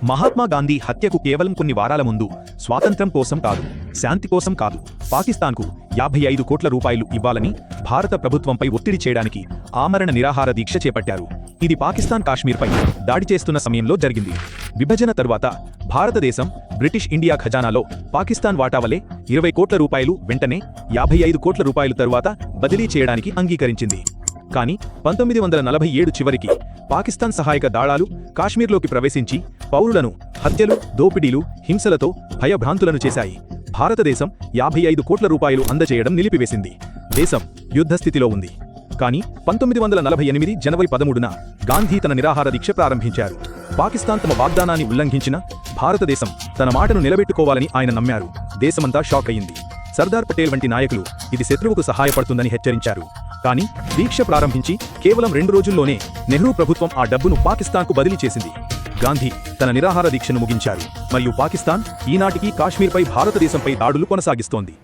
మహాత్మా గాంధీ హత్యకు కేవలం కొన్ని వారాల ముందు స్వాతంత్ర్యం కోసం కాదు శాంతి కోసం కాదు పాకిస్తాన్కు యాభై ఐదు కోట్ల రూపాయలు ఇవ్వాలని భారత ప్రభుత్వంపై ఒత్తిడి చేయడానికి ఆమరణ నిరాహార దీక్ష చేపట్టారు. ఇది పాకిస్తాన్ కాశ్మీర్పై దాడి చేస్తున్న సమయంలో జరిగింది. విభజన తరువాత భారతదేశం బ్రిటిష్ ఇండియా ఖజానాలో పాకిస్తాన్ వాటావలే ఇరవై కోట్ల రూపాయలు వెంటనే యాభై ఐదు కోట్ల రూపాయలు తరువాత బదిలీ చేయడానికి అంగీకరించింది. కానీ పంతొమ్మిది వందల నలభై ఏడు చివరికి పాకిస్తాన్ సహాయక దాళాలు కాశ్మీర్లోకి ప్రవేశించి పౌరులను హత్యలు దోపిడీలు హింసలతో భయభ్రాంతులను చేశాయి. భారతదేశం యాభై ఐదు కోట్ల రూపాయలు అందజేయడం నిలిపివేసింది. దేశం యుద్ధస్థితిలో ఉంది. కానీ పంతొమ్మిది వందల నలభై ఎనిమిది జనవరి పదమూడున గాంధీ తన నిరాహార దీక్ష ప్రారంభించారు. పాకిస్తాన్ తమ వాగ్దానాన్ని ఉల్లంఘించిన భారతదేశం తన మాటను నిలబెట్టుకోవాలని ఆయన నమ్మారు. దేశమంతా షాక్ అయింది. సర్దార్ పటేల్ వంటి నాయకులు ఇది శత్రువుకు సహాయపడుతుందని హెచ్చరించారు. కానీ దీక్ష ప్రారంభించి కేవలం రెండు రోజుల్లోనే నెహ్రూ ప్రభుత్వం ఆ డబ్బును పాకిస్తాన్కు బదిలీ చేసింది. గాంధీ తన నిరాహార దీక్షను ముగించారు. మరియు పాకిస్తాన్ ఈనాటికి కాశ్మీర్పై భారతదేశంపై దాడులు కొనసాగిస్తోంది.